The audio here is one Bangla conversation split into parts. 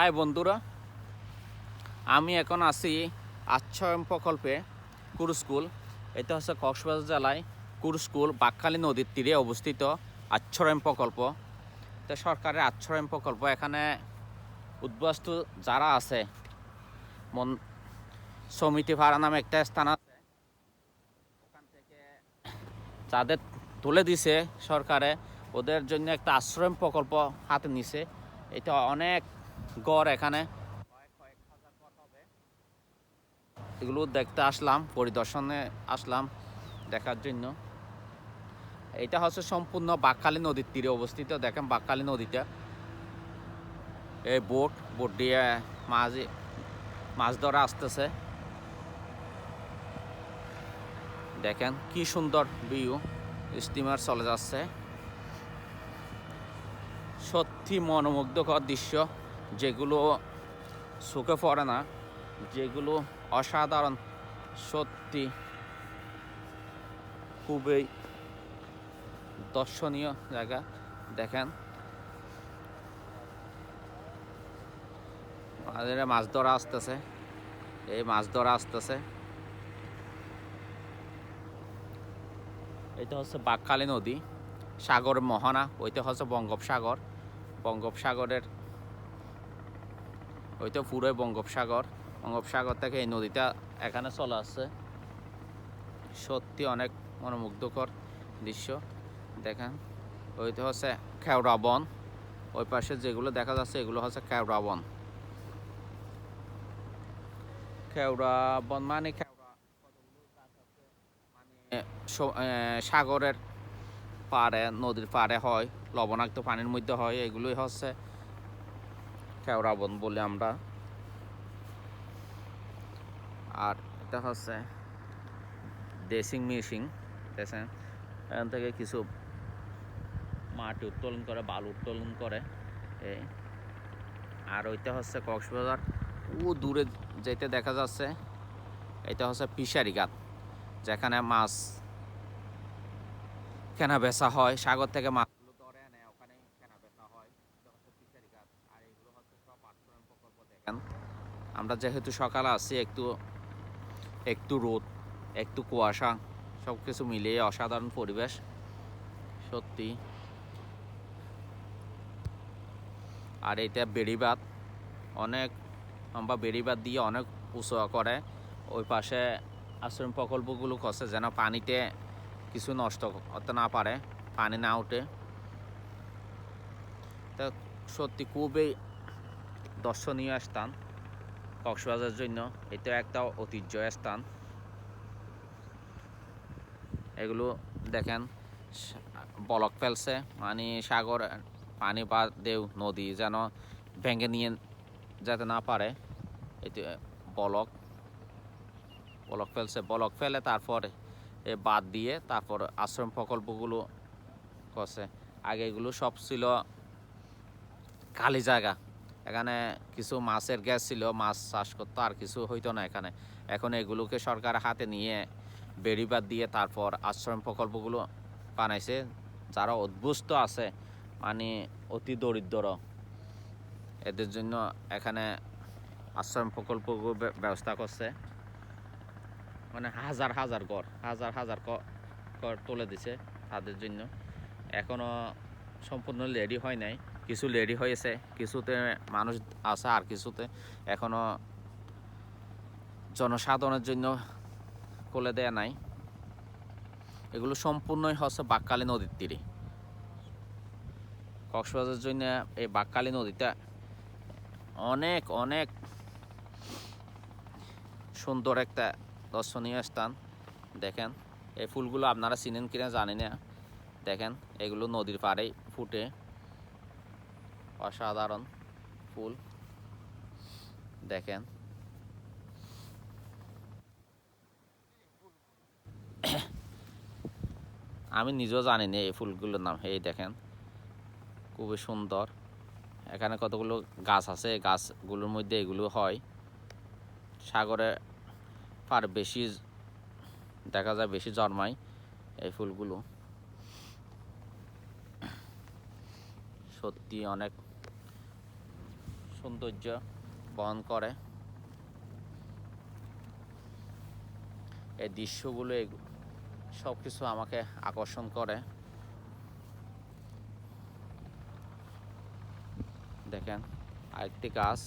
হাই বন্ধুরা, আমি এখন আছি আচ্ছয়ন প্রকল্পে কুরুস্কুল এটা হচ্ছে কক্সবাজার জেলায় কুরুস্কুল বাকখালী নদীর তীরে অবস্থিত আচ্ছরাম প্রকল্প। তো সরকারের আচ্ছরাম প্রকল্প। এখানে উদ্বাস্তু যারা আছে, মন সমিতি ভাড়া নামে একটা স্থান আছে। ওখান থেকে যাদের তুলে দিছে সরকারে, ওদের জন্য একটা আশ্রয় প্রকল্প হাতে নিছে। এটা অনেক গড় এখানে। এগুলো দেখতে আসলাম, পরিদর্শনে আসলাম দেখার জন্য। এটা হচ্ছে সম্পূর্ণ বাকখালী নদীর তীরে অবস্থিত, দেখেন বাকখালী নদীটা। এই বোট বোট দিয়ে মাছ মাছ ধরা আসতেছে। দেখেন কি সুন্দর ভিউ স্টিমার চলে যাচ্ছে। সত্যি মনোমুগ্ধকর দৃশ্য। যেগুলো চোখে পড়ে না, যেগুলো অসাধারণ, সত্যি খুবই দর্শনীয় জায়গা। দেখেন। আমাদের মাছ ধরা আসতেছে। এই মাছ ধরা আসতেছে। এটা হচ্ছে বাকখালী নদী, সাগর মোহনা, ওইটা হচ্ছে বঙ্গোপসাগর। বঙ্গোপসাগরের ওইটা পুরোই বঙ্গোপসাগর। বঙ্গোপসাগর থেকে এই নদীটা এখানে চলে আসছে। সত্যি অনেক মনোমুগ্ধকর দৃশ্য। দেখেন ওইটা হচ্ছে খেওড়া বন। ওই পাশে যেগুলো দেখা যাচ্ছে, এগুলো হচ্ছে খেওড়া বন। খেওড়া বন মানে মানে সাগরের পাড়ে, নদীর পাড়ে হয়, লবণাক্ত পানির মধ্যে হয়। এগুলোই হচ্ছে কেওড়া বন বলি আমরা। আর এটা হচ্ছে ড্রেসিং মেশিন দেখেন এখান থেকে কিছু মাটি উত্তোলন করে, বালু উত্তোলন করে আর ওইটা হচ্ছে কক্সবাজার। ও দূরে যেতে দেখা যাচ্ছে, এটা হচ্ছে ফিশারি ঘাট যেখানে মাছ কেনা বেচা হয়, সাগর থেকে মাছগুলো ধরে এনে ওখানে কেনা বেচা হয় এটা হচ্ছে ফিশারি ঘাট আর এগুলো হচ্ছে সব আশ্রম প্রকল্প দেখেন আমরা যেহেতু সকালে আসছি একটু একটু রোদ, একটু কুয়াশা সব কিছু মিলিয়ে অসাধারণ পরিবেশ, সত্যি। আর এটা বেড়িবাদ অনেক আমরা বেড়িবাদ দিয়ে অনেক উঁচু করে ওই পাশে আশ্রম প্রকল্পগুলো করছে যেন পানিতে কিছু নষ্ট হতে না পারে, পানি না উঠে তা সত্যি খুবই দর্শনীয় স্থান। কক্সবাজারের জন্য, এটা একটা ঐতিহ্য স্থান। এগুলো দেখেন, বলক ফেলছে মানে সাগর, পানি বা দেও, নদী যেন ভেঙে নিয়ে যেতে না পারে। এতে বলক বলক ফেলছে, বলক ফেলে তারপর এ বাদ দিয়ে তারপর আশ্রম প্রকল্পগুলো করছে। আগে এগুলো সব ছিল খালি জায়গা। এখানে কিছু মাছের গ্যাস ছিল, মাছ চাষ করতো, আর কিছু হইতো না এখানে। এখন এগুলোকে সরকার হাতে নিয়ে বেড়িবাদ দিয়ে তারপর আশ্রম প্রকল্পগুলো বানাইছে, যারা অভ্যস্ত আছে মানে অতি দরিদ্র। এদের জন্য এখানে আশ্রম প্রকল্প ব্যবস্থা করছে। মানে হাজার হাজার ঘর, হাজার হাজার ঘর তুলে দিছে তাদের জন্য। এখনও সম্পূর্ণ রেডি হয় নাই। কিছু রেডি হয়েছে, কিছুতে মানুষ আছে আর কিছুতে এখনও জনসাধারণের জন্য খুলে দেয়া নাই। এগুলো সম্পূর্ণই হচ্ছে বাক্কালী নদীর তীরে। কক্সবাজারের জন্য এই বাক্কালী নদীটা অনেক অনেক সুন্দর একটা দর্শনীয় স্থান। দেখেন, এই ফুলগুলো আপনারা চিনেন কিনা জানি না। দেখেন, এগুলো নদীর পাড়েই ফুটে। অসাধারণ ফুল। দেখেন। আমি নিজেও জানি না এই ফুলগুলোর নাম। এই দেখেন, খুবই সুন্দর। এখানে কতগুলো গাছ আছে? গাছগুলোর মধ্যে এগুলো হয়। সাগরে পার বেশি দেখা যায় বেশি জন্মায় এই ফুলগুলো। সত্যি অনেক সৌন্দর্য বহন করে। এই দৃশ্যগুলো সব কিছু আমাকে আকর্ষণ করে। দেখেন, আরেকটি গাছ।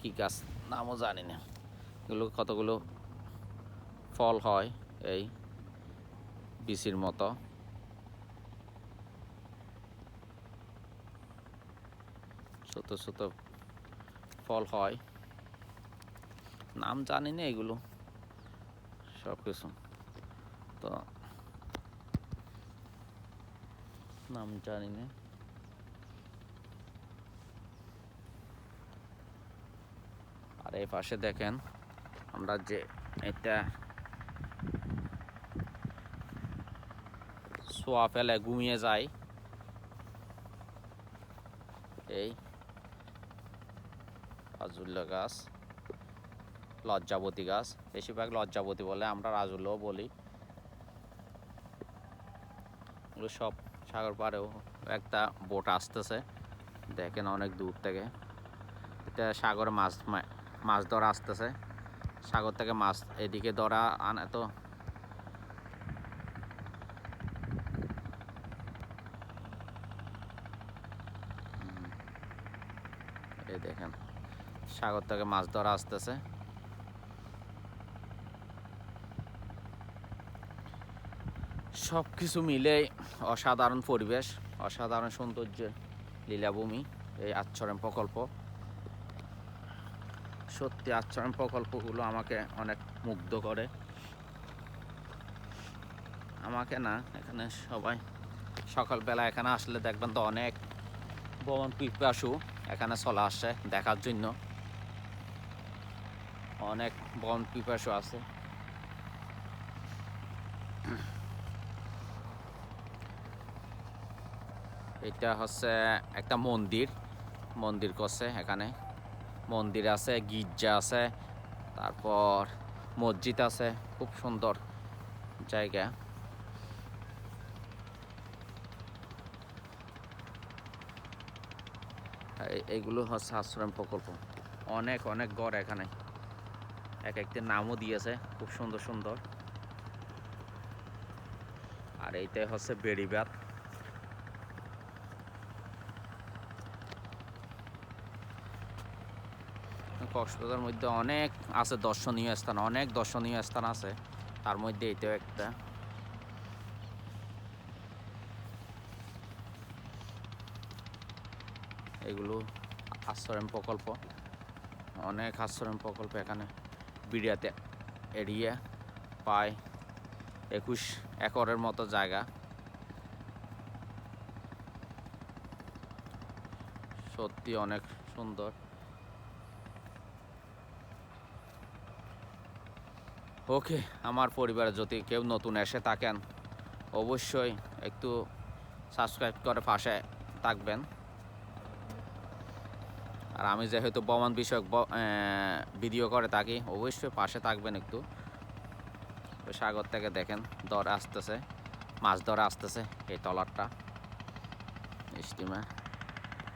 কি গাছ নামও জানি না। এগুলো কতগুলো ফল হয় এই বিচির মতো। ছোট ছোট ফল হয়। নাম জানি না এগুলো। সব কিছু। তো নাম জানি না। আর এই পাশে দেখেন, আমরা যে এটা সোয়া ফেলে ঘুমিয়ে যাই। এই রাজুল্লা গাছ, লজ্জাবতী গাছ। বেশিরভাগ লজ্জাবতী বলে আমরা রাজুল্লাও বলি। সব সাগর পাড়েও একটা বোট আসতেছে। দেখেন অনেক দূর থেকে। এটা সাগরে মাছ মাছ ধরা আসতেছে। সাগর থেকে মাছ এদিকে ধরা আনে তো। এই দেখেন। সাগর থেকে মাছ ধরা আসতেছে। সব কিছু মিলে অসাধারণ পরিবেশ, অসাধারণ সৌন্দর্য লীলাভূমি, এই আচ্ছরণ প্রকল্প। সত্যি আচ্ছরণ প্রকল্পগুলো আমাকে অনেক মুগ্ধ করে। আমাকে না, এখানে সবাই সকালবেলা এখানে আসলে দেখবেন তো অনেক ভ্রমণ পিপাসু এখানে চলে আসছে দেখার জন্য। অনেক বন পিপাসু আছে। এটা হচ্ছে একটা মন্দির। মন্দির করছে এখানে। মন্দির আছে, গির্জা আছে, তারপর মসজিদ আছে, খুব সুন্দর জায়গা। এই- এইগুলো হচ্ছে আশ্রম প্রকল্প। অনেক অনেক গড় এখানে। এক একটির নামও দিয়েছে, খুব সুন্দর সুন্দর। আর এইটাই হচ্ছে বেড়িবাঁধ কক্সবাজার মধ্যে অনেক আছে দর্শনীয় স্থান, অনেক দর্শনীয় স্থান আছে, তার মধ্যে এটাও একটা। এগুলো আশ্রম প্রকল্প, অনেক আশ্রম প্রকল্প এখানে। বিড়িয়াতে এরিয়া প্রায় একুশ একরের মতো জায়গা। সত্যি অনেক সুন্দর। ওকে, আমার পরিবারে যদি কেউ নতুন এসে থাকেন, অবশ্যই একটু সাবস্ক্রাইব করে পাশে থাকবেন। আর আমি যেহেতু ভ্রমণ বিষয়ক ভিডিও করে থাকি, অবশ্যই পাশে থাকবেন একটু। সাগর থেকে দেখেন, দর আসতেছে, মাছ ধরা আসতেছে, এই টলারটা স্টিমার,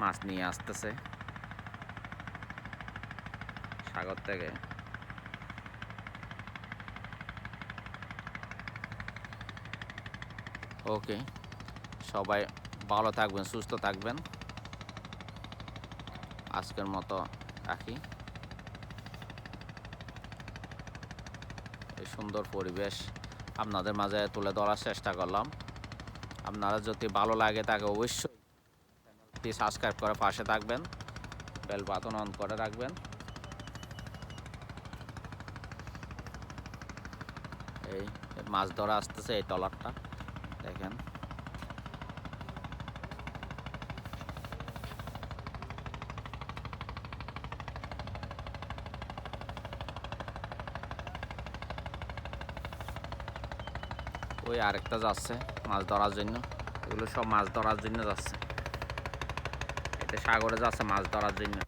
মাছ নিয়ে আসতেছে। সাগর থেকে। ওকে, সবাই ভালো থাকবেন, সুস্থ থাকবেন। আজকের মতো রাখি। এই সুন্দর পরিবেশ আপনাদের মাঝে তুলে ধরার চেষ্টা করলাম। আপনারা যদি ভালো লাগে তাকে অবশ্যই চ্যানেলটি সাবস্ক্রাইব করে পাশে থাকবেন বেল বাটন অন করে রাখবেন। এই মাছ ধরা আসতেছে এই টলারটা দেখেন। ওই আরেকটা যাচ্ছে, মাছ ধরার জন্য। এগুলো সব মাছ ধরার জন্য যাচ্ছে। এটা সাগরে যাচ্ছে মাছ ধরার জন্য।